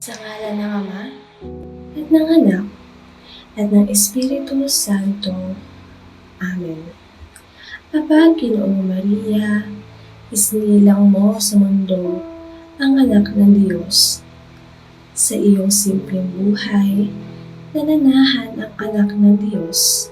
Sa ngala ng Ama, at ng Anak, at ng Espiritu Santo. Amen. Aba, Ginoong Maria, isinilang mo sa mundo ang anak ng Diyos. Sa iyong simpleng buhay, nananahan ang anak ng Diyos.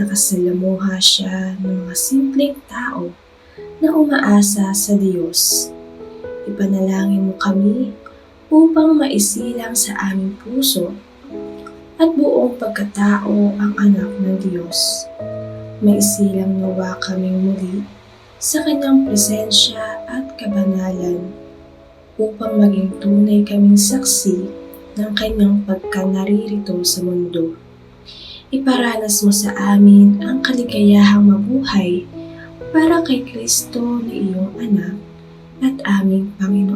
Nakasalamuha siya ng mga simpleng tao na umaasa sa Diyos. Ipanalangin mo kami upang maisilang sa aming puso at buong pagkatao ang anak ng Diyos. Maisilang nawa kaming muli sa kanyang presensya at kabanalan upang maging tunay kaming saksi ng kanyang pagkanaririto sa mundo. Iparanas mo sa amin ang kaligayahang mabuhay para kay Kristo na iyong anak at aming Panginoon.